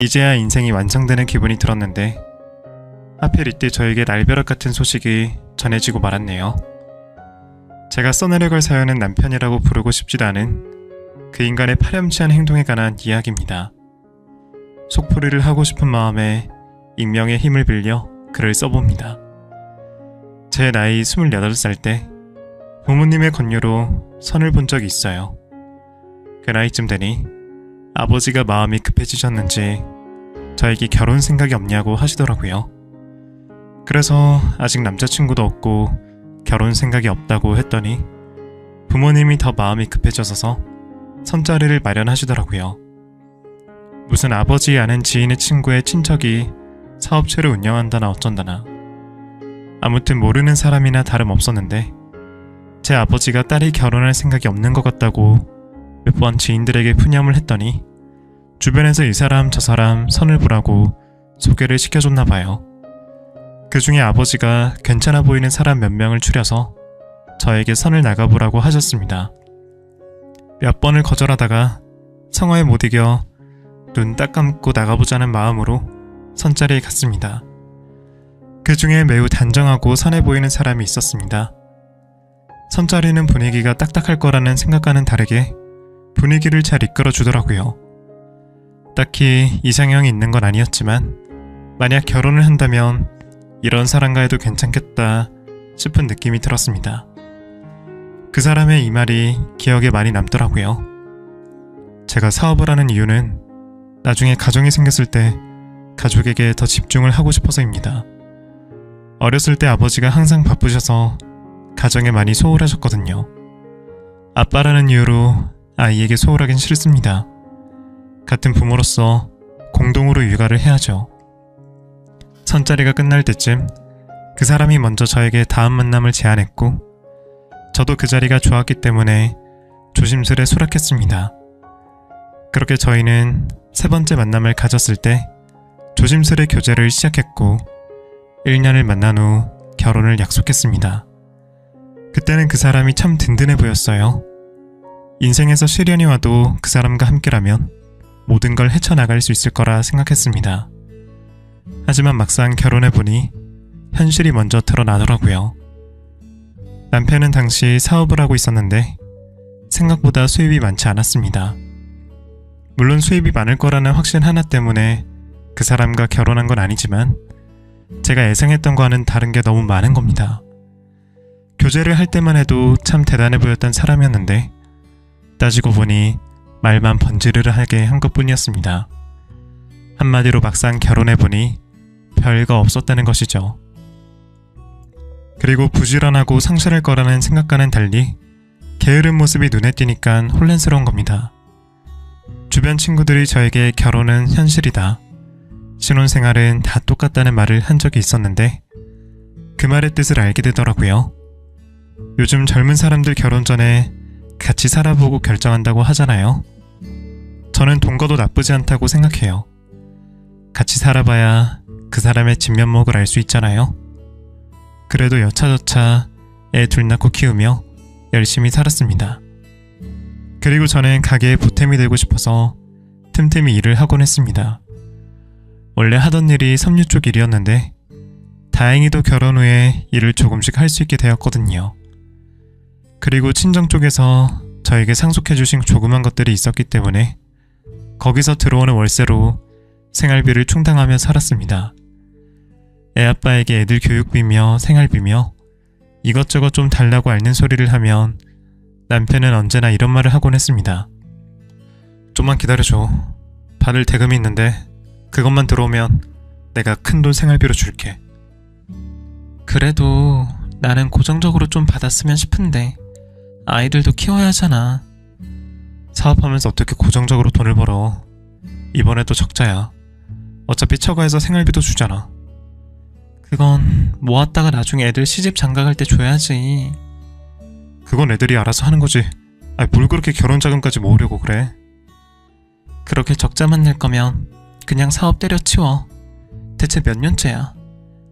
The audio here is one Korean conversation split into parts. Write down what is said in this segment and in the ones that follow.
이제야 인생이 완성되는 기분이 들었는데 하필 이때 저에게 날벼락 같은 소식이 전해지고 말았네요. 제가 써내려 갈 사연은 남편이라고 부르고 싶지도 않은 그 인간의 파렴치한 행동에 관한 이야기입니다. 속풀이를 하고 싶은 마음에 익명의 힘을 빌려 글을 써봅니다. 제 나이 28살 때 부모님의 권유로 선을 본 적이 있어요. 그 나이쯤 되니 아버지가 마음이 급해지셨는지 저에게 결혼 생각이 없냐고 하시더라고요. 그래서 아직 남자친구도 없고 결혼 생각이 없다고 했더니 부모님이 더 마음이 급해져서 선자리를 마련하시더라고요. 무슨 아버지 아는 지인의 친구의 친척이 사업체를 운영한다나 어쩐다나 아무튼 모르는 사람이나 다름없었는데 제 아버지가 딸이 결혼할 생각이 없는 것 같다고 몇 번 지인들에게 푸념을 했더니 주변에서 이 사람 저 사람 선을 보라고 소개를 시켜줬나 봐요. 그 중에 아버지가 괜찮아 보이는 사람 몇 명을 추려서 저에게 선을 나가보라고 하셨습니다. 몇 번을 거절하다가 성화에 못 이겨 눈 딱 감고 나가보자는 마음으로 선자리에 갔습니다. 그 중에 매우 단정하고 선해 보이는 사람이 있었습니다. 선자리는 분위기가 딱딱할 거라는 생각과는 다르게 분위기를 잘 이끌어 주더라고요. 딱히 이상형이 있는 건 아니었지만 만약 결혼을 한다면 이런 사람과 해도 괜찮겠다 싶은 느낌이 들었습니다. 그 사람의 이 말이 기억에 많이 남더라고요. 제가 사업을 하는 이유는 나중에 가정이 생겼을 때 가족에게 더 집중을 하고 싶어서입니다. 어렸을 때 아버지가 항상 바쁘셔서 가정에 많이 소홀하셨거든요. 아빠라는 이유로 아이에게 소홀하긴 싫습니다. 같은 부모로서 공동으로 육아를 해야죠. 선자리가 끝날 때쯤 그 사람이 먼저 저에게 다음 만남을 제안했고 저도 그 자리가 좋았기 때문에 조심스레 수락했습니다. 그렇게 저희는 세 번째 만남을 가졌을 때 조심스레 교제를 시작했고 1년을 만난 후 결혼을 약속했습니다. 그때는 그 사람이 참 든든해 보였어요. 인생에서 시련이 와도 그 사람과 함께라면 모든 걸 헤쳐나갈 수 있을 거라 생각했습니다. 하지만 막상 결혼해보니 현실이 먼저 드러나더라고요. 남편은 당시 사업을 하고 있었는데 생각보다 수입이 많지 않았습니다. 물론 수입이 많을 거라는 확신 하나 때문에 그 사람과 결혼한 건 아니지만 제가 예상했던 거와는 다른 게 너무 많은 겁니다. 교제를 할 때만 해도 참 대단해 보였던 사람이었는데 따지고 보니 말만 번지르르 하게 한 것뿐이었습니다. 한마디로 막상 결혼해보니 별거 없었다는 것이죠. 그리고 부지런하고 성실할 거라는 생각과는 달리 게으른 모습이 눈에 띄니까 혼란스러운 겁니다. 주변 친구들이 저에게 결혼은 현실이다. 신혼생활은 다 똑같다는 말을 한 적이 있었는데 그 말의 뜻을 알게 되더라고요. 요즘 젊은 사람들 결혼 전에 같이 살아보고 결정한다고 하잖아요. 저는 동거도 나쁘지 않다고 생각해요. 같이 살아봐야 그 사람의 진면목을 알 수 있잖아요. 그래도 여차저차 애 둘 낳고 키우며 열심히 살았습니다. 그리고 저는 가게에 보탬이 되고 싶어서 틈틈이 일을 하곤 했습니다. 원래 하던 일이 섬유 쪽 일이었는데 다행히도 결혼 후에 일을 조금씩 할 수 있게 되었거든요. 그리고 친정 쪽에서 저에게 상속해주신 조그만 것들이 있었기 때문에 거기서 들어오는 월세로 생활비를 충당하며 살았습니다. 애아빠에게 애들 교육비며 생활비며 이것저것 좀 달라고 앓는 소리를 하면 남편은 언제나 이런 말을 하곤 했습니다. 좀만 기다려줘. 받을 대금이 있는데 그것만 들어오면 내가 큰 돈 생활비로 줄게. 그래도 나는 고정적으로 좀 받았으면 싶은데 아이들도 키워야 하잖아. 사업하면서 어떻게 고정적으로 돈을 벌어. 이번에도 적자야. 어차피 처가에서 생활비도 주잖아. 그건 모았다가 나중에 애들 시집 장가갈 때 줘야지. 그건 애들이 알아서 하는 거지. 아니 뭘 그렇게 결혼 자금까지 모으려고 그래. 그렇게 적자만 낼 거면 그냥 사업 때려치워. 대체 몇 년째야.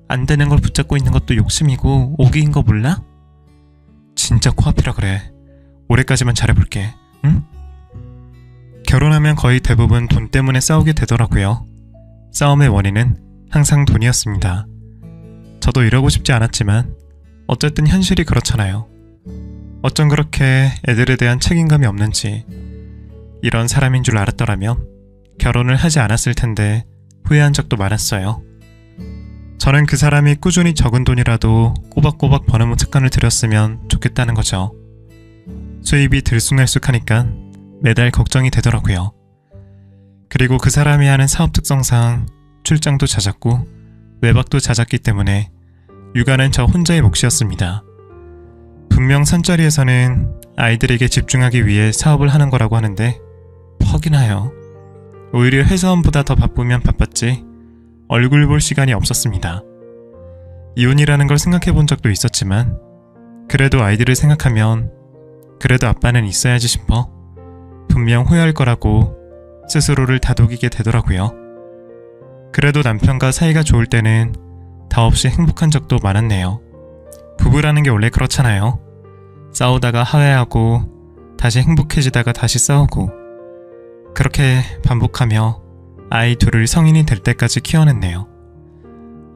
안 되는 걸 붙잡고 있는 것도 욕심이고 오기인 거 몰라? 진짜 코앞이라 그래. 올해까지만 잘해볼게. 응? 결혼하면 거의 대부분 돈 때문에 싸우게 되더라고요. 싸움의 원인은 항상 돈이었습니다. 저도 이러고 싶지 않았지만 어쨌든 현실이 그렇잖아요. 어쩜 그렇게 애들에 대한 책임감이 없는지 이런 사람인 줄 알았더라면 결혼을 하지 않았을 텐데 후회한 적도 많았어요. 저는 그 사람이 꾸준히 적은 돈이라도 꼬박꼬박 버는 습관을 들였으면 좋겠다는 거죠. 수입이 들쑥날쑥하니까 매달 걱정이 되더라고요. 그리고 그 사람이 하는 사업 특성상 출장도 잦았고 외박도 잦았기 때문에 육아는 저 혼자의 몫이었습니다. 분명 산자리에서는 아이들에게 집중하기 위해 사업을 하는 거라고 하는데 퍽이나요. 오히려 회사원보다 더 바쁘면 바빴지 얼굴 볼 시간이 없었습니다. 이혼이라는 걸 생각해 본 적도 있었지만 그래도 아이들을 생각하면 그래도 아빠는 있어야지 싶어 분명 후회할 거라고 스스로를 다독이게 되더라고요. 그래도 남편과 사이가 좋을 때는 더없이 행복한 적도 많았네요. 부부라는 게 원래 그렇잖아요. 싸우다가 화해하고 다시 행복해지다가 다시 싸우고 그렇게 반복하며 아이 둘을 성인이 될 때까지 키워냈네요.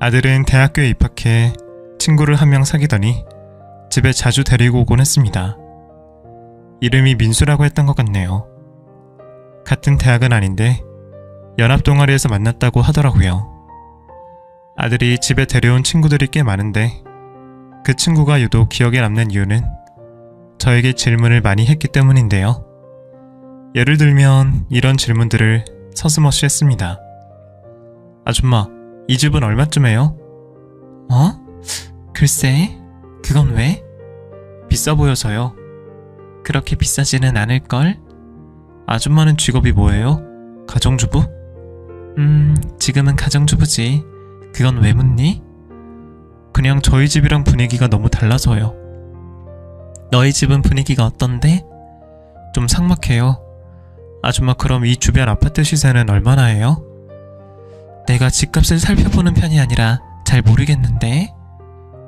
아들은 대학교에 입학해 친구를 한 명 사귀더니 집에 자주 데리고 오곤 했습니다. 이름이 민수라고 했던 것 같네요. 같은 대학은 아닌데 연합 동아리에서 만났다고 하더라고요. 아들이 집에 데려온 친구들이 꽤 많은데 그 친구가 유독 기억에 남는 이유는 저에게 질문을 많이 했기 때문인데요. 예를 들면 이런 질문들을 서슴없이 했습니다. 아줌마, 이 집은 얼마쯤해요? 어? 글쎄, 그건 왜? 비싸 보여서요. 그렇게 비싸지는 않을걸? 아줌마는 직업이 뭐예요? 가정주부? 음, 지금은 가정주부지. 그건 왜 묻니? 그냥 저희 집이랑 분위기가 너무 달라서요. 너희 집은 분위기가 어떤데? 좀 삭막해요. 아줌마 그럼 이 주변 아파트 시세는 얼마나 해요? 내가 집값을 살펴보는 편이 아니라 잘 모르겠는데.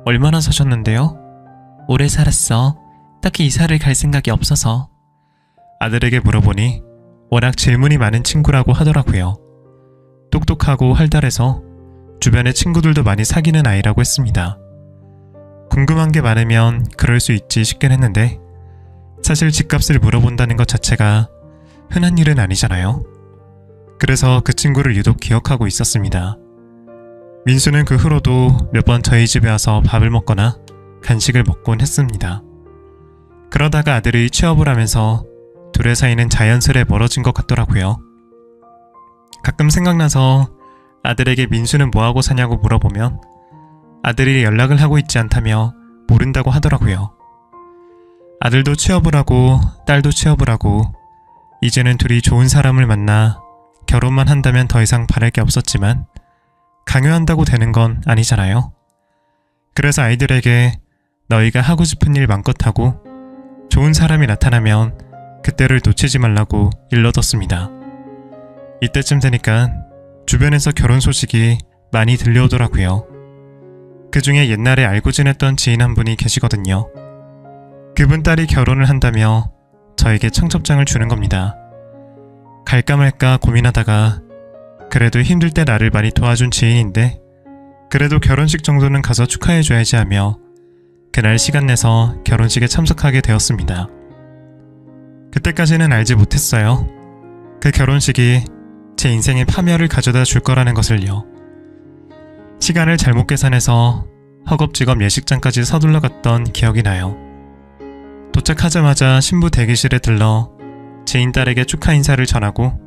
얼마나 사셨는데요? 오래 살았어. 딱히 이사를 갈 생각이 없어서. 아들에게 물어보니 워낙 질문이 많은 친구라고 하더라고요. 똑똑하고 활달해서 주변에 친구들도 많이 사귀는 아이라고 했습니다. 궁금한 게 많으면 그럴 수 있지 싶긴 했는데 사실 집값을 물어본다는 것 자체가 흔한 일은 아니잖아요. 그래서 그 친구를 유독 기억하고 있었습니다. 민수는 그 후로도 몇 번 저희 집에 와서 밥을 먹거나 간식을 먹곤 했습니다. 그러다가 아들이 취업을 하면서 둘의 사이는 자연스레 멀어진 것 같더라고요. 가끔 생각나서 아들에게 민수는 뭐하고 사냐고 물어보면 아들이 연락을 하고 있지 않다며 모른다고 하더라고요. 아들도 취업을 하고 딸도 취업을 하고 이제는 둘이 좋은 사람을 만나 결혼만 한다면 더 이상 바랄 게 없었지만 강요한다고 되는 건 아니잖아요. 그래서 아이들에게 너희가 하고 싶은 일 마음껏 하고 좋은 사람이 나타나면 그때를 놓치지 말라고 일러뒀습니다. 이때쯤 되니까 주변에서 결혼 소식이 많이 들려오더라고요. 그 중에 옛날에 알고 지냈던 지인 한 분이 계시거든요. 그분 딸이 결혼을 한다며 저에게 청첩장을 주는 겁니다. 갈까 말까 고민하다가 그래도 힘들 때 나를 많이 도와준 지인인데 그래도 결혼식 정도는 가서 축하해줘야지 하며 그날 시간 내서 결혼식에 참석하게 되었습니다. 그때까지는 알지 못했어요. 그 결혼식이 제 인생의 파멸을 가져다 줄 거라는 것을요. 시간을 잘못 계산해서 허겁지겁 예식장까지 서둘러 갔던 기억이 나요. 도착하자마자 신부 대기실에 들러 지인 딸에게 축하 인사를 전하고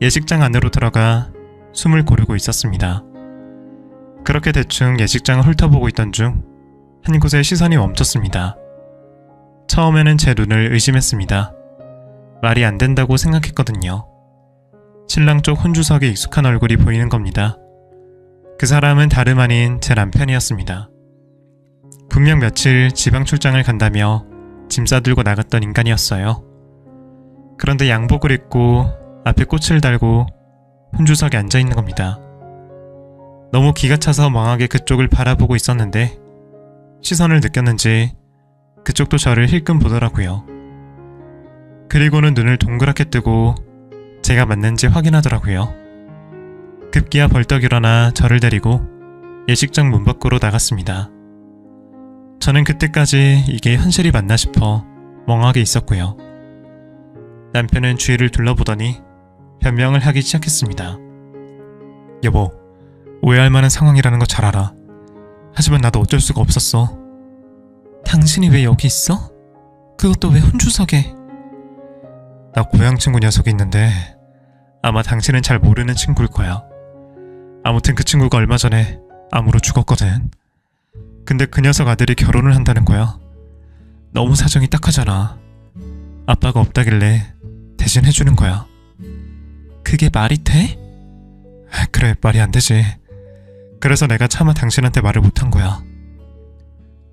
예식장 안으로 들어가 숨을 고르고 있었습니다. 그렇게 대충 예식장을 훑어보고 있던 중 한 곳에 시선이 멈췄습니다. 처음에는 제 눈을 의심했습니다. 말이 안 된다고 생각했거든요. 신랑 쪽 혼주석에 익숙한 얼굴이 보이는 겁니다. 그 사람은 다름 아닌 제 남편이었습니다. 분명 며칠 지방 출장을 간다며 짐 싸들고 나갔던 인간이었어요. 그런데 양복을 입고 앞에 꽃을 달고 혼주석에 앉아 있는 겁니다. 너무 기가 차서 멍하게 그쪽을 바라보고 있었는데 시선을 느꼈는지 그쪽도 저를 힐끔 보더라고요. 그리고는 눈을 동그랗게 뜨고 제가 맞는지 확인하더라고요. 급기야 벌떡 일어나 저를 데리고 예식장 문 밖으로 나갔습니다. 저는 그때까지 이게 현실이 맞나 싶어 멍하게 있었고요. 남편은 주위를 둘러보더니 변명을 하기 시작했습니다. 여보, 오해할 만한 상황이라는 거 잘 알아. 하지만 나도 어쩔 수가 없었어. 당신이 왜 여기 있어? 그것도 왜 혼주석에? 나 고향 친구 녀석이 있는데 아마 당신은 잘 모르는 친구일 거야. 아무튼 그 친구가 얼마 전에 암으로 죽었거든. 근데 그 녀석 아들이 결혼을 한다는 거야. 너무 사정이 딱하잖아. 아빠가 없다길래 대신 해주는 거야. 그게 말이 돼? 아, 그래, 말이 안 되지. 그래서 내가 차마 당신한테 말을 못한 거야.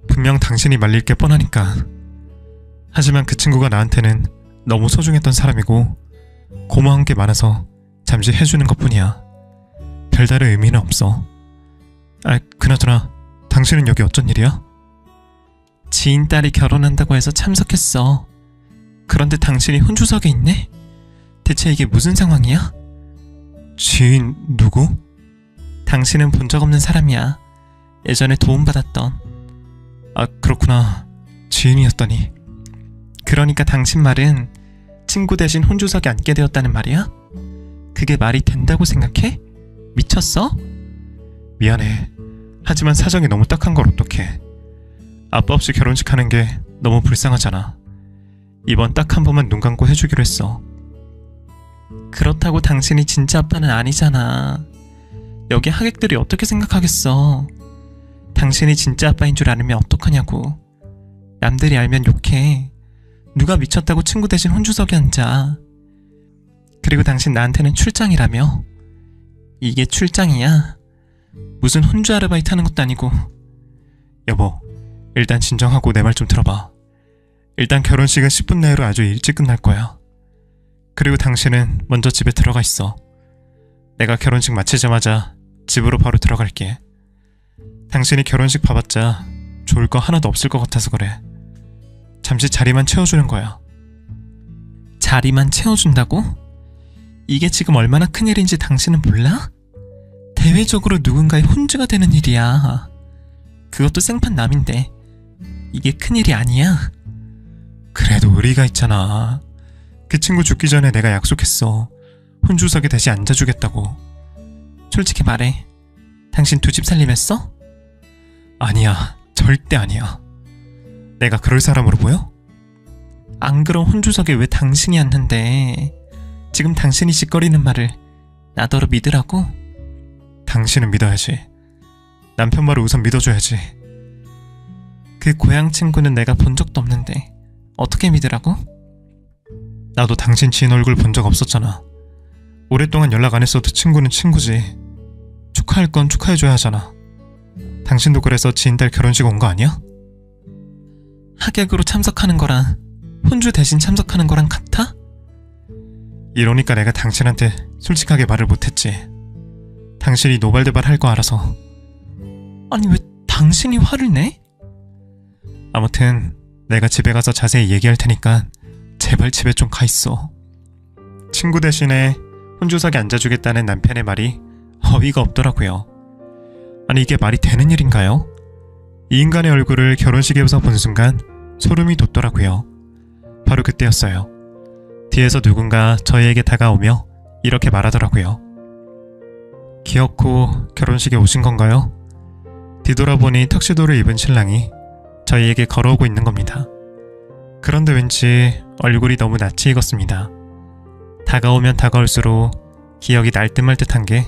분명 당신이 말릴 게 뻔하니까. 하지만 그 친구가 나한테는 너무 소중했던 사람이고 고마운 게 많아서 잠시 해주는 것 뿐이야. 별다른 의미는 없어. 아, 그나저나 당신은 여기 어쩐 일이야? 지인 딸이 결혼한다고 해서 참석했어. 그런데 당신이 혼주석에 있네? 대체 이게 무슨 상황이야? 지인 누구? 당신은 본 적 없는 사람이야. 예전에 도움받았던. 아, 그렇구나. 지인이었더니. 그러니까 당신 말은 친구 대신 혼주석에 앉게 되었다는 말이야? 그게 말이 된다고 생각해? 미쳤어? 미안해. 하지만 사정이 너무 딱한 걸 어떡해. 아빠 없이 결혼식 하는 게 너무 불쌍하잖아. 이번 딱 한 번만 눈 감고 해주기로 했어. 그렇다고 당신이 진짜 아빠는 아니잖아. 여기 하객들이 어떻게 생각하겠어? 당신이 진짜 아빠인 줄 알면 어떡하냐고. 남들이 알면 욕해. 누가 미쳤다고 친구 대신 혼주석에 앉아. 그리고 당신 나한테는 출장이라며? 이게 출장이야? 무슨 혼주 아르바이트 하는 것도 아니고. 여보, 일단 진정하고 내 말 좀 들어봐. 일단 결혼식은 10분 내로 아주 일찍 끝날 거야. 그리고 당신은 먼저 집에 들어가 있어. 내가 결혼식 마치자마자 집으로 바로 들어갈게. 당신이 결혼식 봐봤자 좋을 거 하나도 없을 것 같아서 그래. 잠시 자리만 채워주는 거야. 자리만 채워준다고? 이게 지금 얼마나 큰일인지 당신은 몰라? 대외적으로 누군가의 혼주가 되는 일이야. 그것도 생판 남인데 이게 큰일이 아니야. 그래도 의리가 있잖아. 그 친구 죽기 전에 내가 약속했어. 혼주석에 다시 앉아주겠다고. 솔직히 말해. 당신 두 집 살림했어? 아니야. 절대 아니야. 내가 그럴 사람으로 보여? 안 그럼 혼주석에 왜 당신이 앉는데? 지금 당신이 짓거리는 말을 나더러 믿으라고? 당신은 믿어야지. 남편 말을 우선 믿어줘야지. 그 고향 친구는 내가 본 적도 없는데 어떻게 믿으라고? 나도 당신 지인 얼굴 본 적 없었잖아. 오랫동안 연락 안 했어도 친구는 친구지. 축하할 건 축하해줘야 하잖아. 당신도 그래서 지인 딸 결혼식 온 거 아니야? 하객으로 참석하는 거랑 혼주 대신 참석하는 거랑 같아? 이러니까 내가 당신한테 솔직하게 말을 못했지. 당신이 노발대발 할 거 알아서. 아니 왜 당신이 화를 내? 아무튼 내가 집에 가서 자세히 얘기할 테니까 제발 집에 좀 가 있어. 친구 대신에 혼주석에 앉아주겠다는 남편의 말이 어이가 없더라고요. 아니 이게 말이 되는 일인가요? 이 인간의 얼굴을 결혼식에서 본 순간 소름이 돋더라고요. 바로 그때였어요. 뒤에서 누군가 저희에게 다가오며 이렇게 말하더라고요. 기어코 결혼식에 오신 건가요? 뒤돌아보니 턱시도를 입은 신랑이 저희에게 걸어오고 있는 겁니다. 그런데 왠지 얼굴이 너무 낯이 익었습니다. 다가오면 다가올수록 기억이 날 듯 말 듯한 게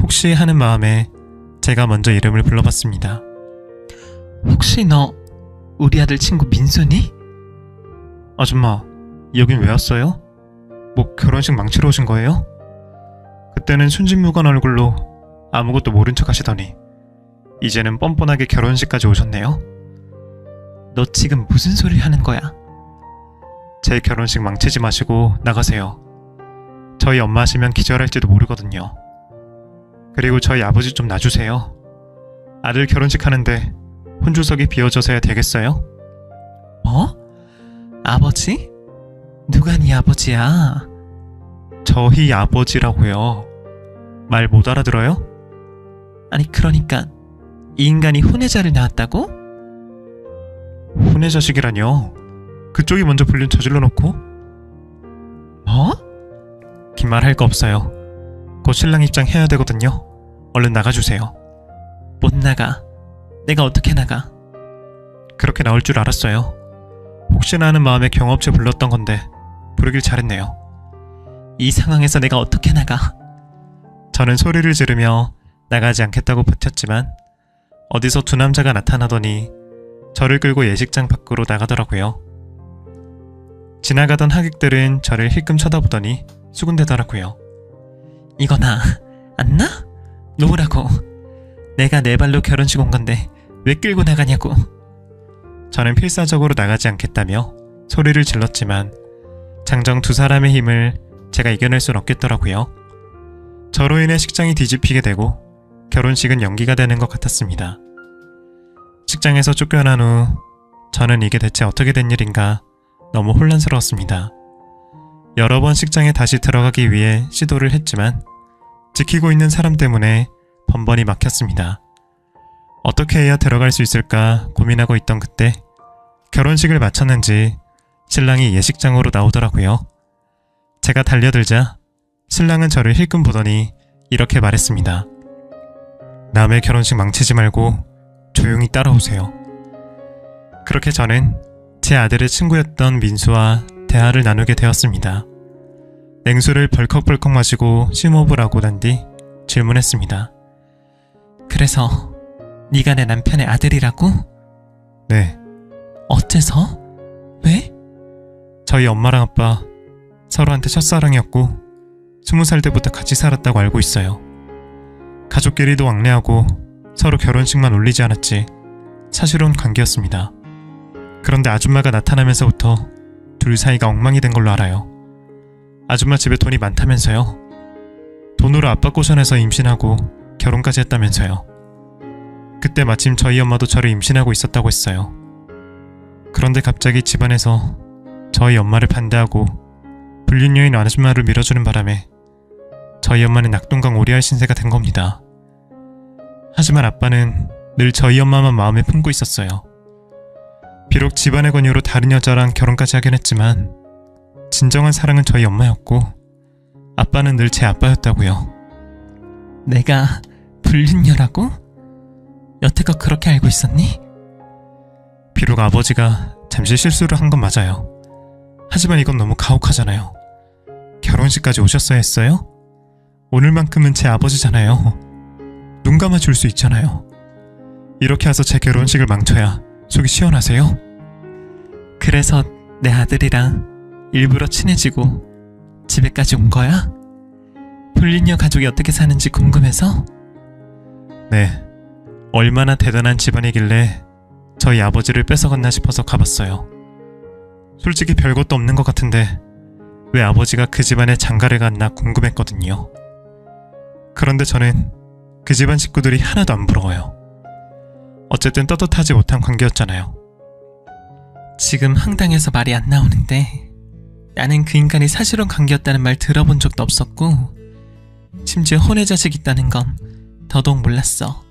혹시 하는 마음에 제가 먼저 이름을 불러봤습니다. 혹시 너 우리 아들 친구 민순이? 아줌마, 여긴 왜 왔어요? 뭐 결혼식 망치러 오신 거예요? 그때는 순진무관 얼굴로 아무것도 모른 척 하시더니 이제는 뻔뻔하게 결혼식까지 오셨네요. 너 지금 무슨 소리 하는 거야? 제 결혼식 망치지 마시고 나가세요. 저희 엄마 하시면 기절할지도 모르거든요. 그리고 저희 아버지 좀 놔주세요. 아들 결혼식 하는데 혼주석이 비어져서야 되겠어요? 뭐? 아버지? 누가 네 아버지야? 저희 아버지라고요. 말 못 알아들어요? 아니 그러니까 이 인간이 혼외자를 낳았다고? 혼의 자식이라뇨. 그쪽이 먼저 불륜 저질러 놓고 뭐? 긴 말 할 거 없어요. 곧 신랑 입장 해야 되거든요. 얼른 나가주세요. 못 나가. 내가 어떻게 나가? 그렇게 나올 줄 알았어요. 혹시나 하는 마음에 경업체 불렀던 건데 부르길 잘했네요. 이 상황에서 내가 어떻게 나가? 저는 소리를 지르며 나가지 않겠다고 버텼지만 어디서 두 남자가 나타나더니 저를 끌고 예식장 밖으로 나가더라고요. 지나가던 하객들은 저를 힐끔 쳐다보더니 수군대더라고요. 이거 나 안 나? 놓으라고. 내가 내 발로 결혼식 온 건데 왜 끌고 나가냐고. 저는 필사적으로 나가지 않겠다며 소리를 질렀지만 장정 두 사람의 힘을 제가 이겨낼 순 없겠더라고요. 저로 인해 식장이 뒤집히게 되고 결혼식은 연기가 되는 것 같았습니다. 식장에서 쫓겨난 후 저는 이게 대체 어떻게 된 일인가 너무 혼란스러웠습니다. 여러 번 식장에 다시 들어가기 위해 시도를 했지만 지키고 있는 사람 때문에 번번이 막혔습니다. 어떻게 해야 들어갈 수 있을까 고민하고 있던 그때 결혼식을 마쳤는지 신랑이 예식장으로 나오더라고요. 제가 달려들자 신랑은 저를 힐끔 보더니 이렇게 말했습니다. 남의 결혼식 망치지 말고 조용히 따라오세요. 그렇게 저는 제 아들의 친구였던 민수와 대화를 나누게 되었습니다. 냉수를 벌컥벌컥 마시고 심호흡을 하고 난 뒤 질문했습니다. 그래서 네가 내 남편의 아들이라고? 네, 어째서? 왜? 저희 엄마랑 아빠 서로한테 첫사랑이었고 스무 살 때부터 같이 살았다고 알고 있어요. 가족끼리도 왕래하고 서로 결혼식만 올리지 않았지 사실혼 관계였습니다. 그런데 아줌마가 나타나면서부터 둘 사이가 엉망이 된 걸로 알아요. 아줌마 집에 돈이 많다면서요. 돈으로 아빠 꼬셔내서 임신하고 결혼까지 했다면서요. 그때 마침 저희 엄마도 저를 임신하고 있었다고 했어요. 그런데 갑자기 집안에서 저희 엄마를 반대하고 불륜녀인 아줌마를 밀어주는 바람에 저희 엄마는 낙동강 오리알 신세가 된 겁니다. 하지만 아빠는 늘 저희 엄마만 마음에 품고 있었어요. 비록 집안의 권유로 다른 여자랑 결혼까지 하긴 했지만 진정한 사랑은 저희 엄마였고 아빠는 늘 제 아빠였다고요. 내가 불륜녀라고? 여태껏 그렇게 알고 있었니? 비록 아버지가 잠시 실수를 한 건 맞아요. 하지만 이건 너무 가혹하잖아요. 결혼식까지 오셨어야 했어요? 오늘만큼은 제 아버지잖아요. 눈 감아 줄 수 있잖아요. 이렇게 해서 제 결혼식을 망쳐야 속이 시원하세요? 그래서 내 아들이랑 일부러 친해지고 집에까지 온 거야? 불륜녀 가족이 어떻게 사는지 궁금해서? 네. 얼마나 대단한 집안이길래 저희 아버지를 뺏어갔나 싶어서 가봤어요. 솔직히 별것도 없는 것 같은데 왜 아버지가 그 집안에 장가를 갔나 궁금했거든요. 그런데 저는 그 집안 식구들이 하나도 안 부러워요. 어쨌든 떳떳하지 못한 관계였잖아요. 지금 황당해서 말이 안 나오는데 나는 그 인간이 사실혼 관계였다는 말 들어본 적도 없었고 심지어 혼외 자식 있다는 건 더더욱 몰랐어.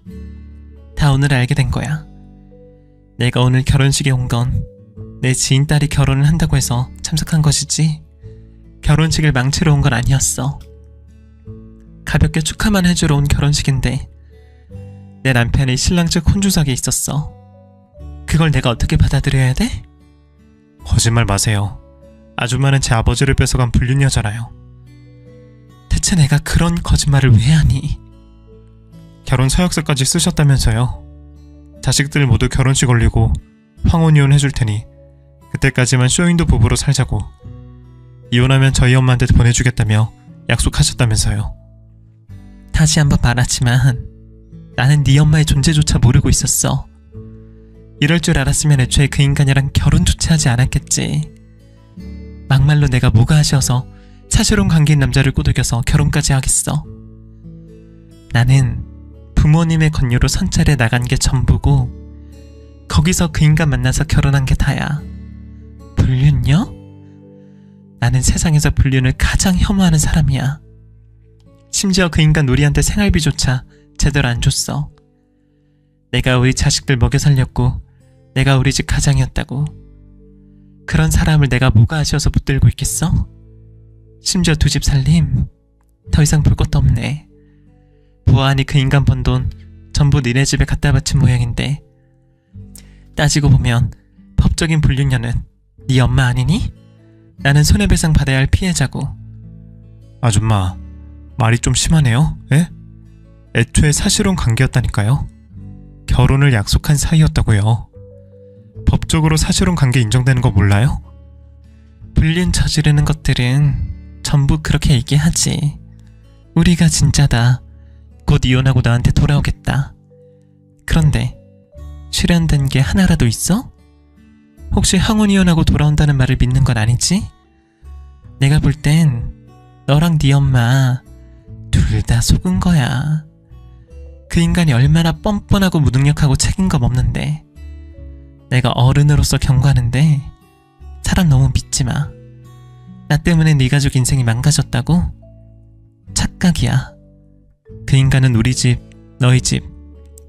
다 오늘 알게 된 거야. 내가 오늘 결혼식에 온 건 내 지인 딸이 결혼을 한다고 해서 참석한 것이지 결혼식을 망치러 온 건 아니었어. 가볍게 축하만 해주러 온 결혼식인데 내 남편이 신랑 측 혼주석에 있었어. 그걸 내가 어떻게 받아들여야 돼? 거짓말 마세요. 아줌마는 제 아버지를 뺏어간 불륜녀잖아요. 대체 내가 그런 거짓말을 왜 하니? 결혼 서약서까지 쓰셨다면서요. 자식들 모두 결혼식 올리고 황혼이혼 해줄 테니 그때까지만 쇼윈도 부부로 살자고 이혼하면 저희 엄마한테 보내주겠다며 약속하셨다면서요. 다시 한번 말하지만 나는 네 엄마의 존재조차 모르고 있었어. 이럴 줄 알았으면 애초에 그 인간이랑 결혼조차 하지 않았겠지. 막말로 내가 뭐가 아쉬워서 사실혼 관계인 남자를 꼬드겨서 결혼까지 하겠어. 나는 부모님의 권유로 선찰에 나간 게 전부고 거기서 그 인간 만나서 결혼한 게 다야. 불륜요? 나는 세상에서 불륜을 가장 혐오하는 사람이야. 심지어 그 인간 우리한테 생활비조차 제대로 안 줬어. 내가 우리 자식들 먹여 살렸고, 내가 우리 집 가장이었다고. 그런 사람을 내가 뭐가 아쉬워서 붙들고 있겠어? 심지어 두 집 살림, 더 이상 볼 것도 없네. 보아하니 그 인간 번 돈 전부 니네 집에 갖다 바친 모양인데 따지고 보면 법적인 불륜녀는 네 엄마 아니니? 나는 손해배상 받아야 할 피해자고 아줌마, 말이 좀 심하네요. 예? 애초에 사실혼 관계였다니까요. 결혼을 약속한 사이였다고요. 법적으로 사실혼 관계 인정되는 거 몰라요? 불륜 저지르는 것들은 전부 그렇게 얘기하지 우리가 진짜다 곧 이혼하고 나한테 돌아오겠다 그런데 실현된 게 하나라도 있어? 혹시 항원 이혼하고 돌아온다는 말을 믿는 건 아니지? 내가 볼 땐 너랑 네 엄마 둘 다 속은 거야 그 인간이 얼마나 뻔뻔하고 무능력하고 책임감 없는데 내가 어른으로서 경고하는데 사람 너무 믿지 마. 나 때문에 네 가족 인생이 망가졌다고? 착각이야. 그 인간은 우리 집, 너희 집,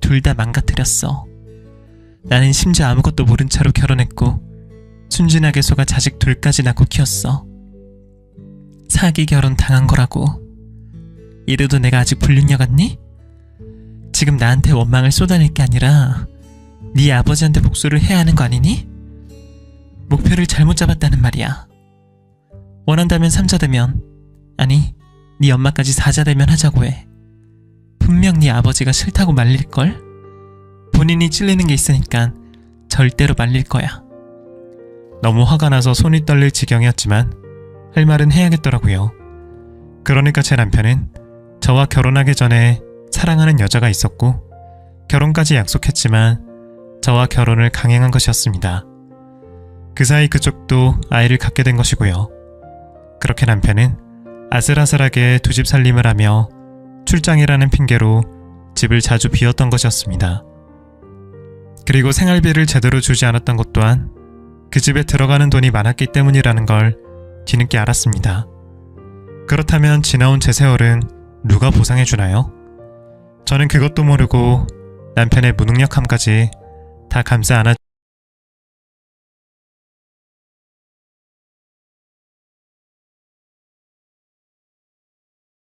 둘 다 망가뜨렸어. 나는 심지어 아무것도 모른 채로 결혼했고, 순진하게 속아 자식 둘까지 낳고 키웠어. 사기 결혼 당한 거라고. 이래도 내가 아직 불륜녀 같니? 지금 나한테 원망을 쏟아낼 게 아니라, 네 아버지한테 복수를 해야 하는 거 아니니? 목표를 잘못 잡았다는 말이야. 원한다면 삼자대면, 아니, 네 엄마까지 사자대면 하자고 해. 분명 네 아버지가 싫다고 말릴걸? 본인이 찔리는 게 있으니까 절대로 말릴 거야. 너무 화가 나서 손이 떨릴 지경이었지만 할 말은 해야겠더라고요. 그러니까 제 남편은 저와 결혼하기 전에 사랑하는 여자가 있었고 결혼까지 약속했지만 저와 결혼을 강행한 것이었습니다. 그 사이 그쪽도 아이를 갖게 된 것이고요. 그렇게 남편은 아슬아슬하게 두 집 살림을 하며 출장이라는 핑계로 집을 자주 비웠던 것이었습니다. 그리고 생활비를 제대로 주지 않았던 것 또한 그 집에 들어가는 돈이 많았기 때문이라는 걸 뒤늦게 알았습니다. 그렇다면 지나온 제 세월은 누가 보상해 주나요? 저는 그것도 모르고 남편의 무능력함까지 다 감싸 안아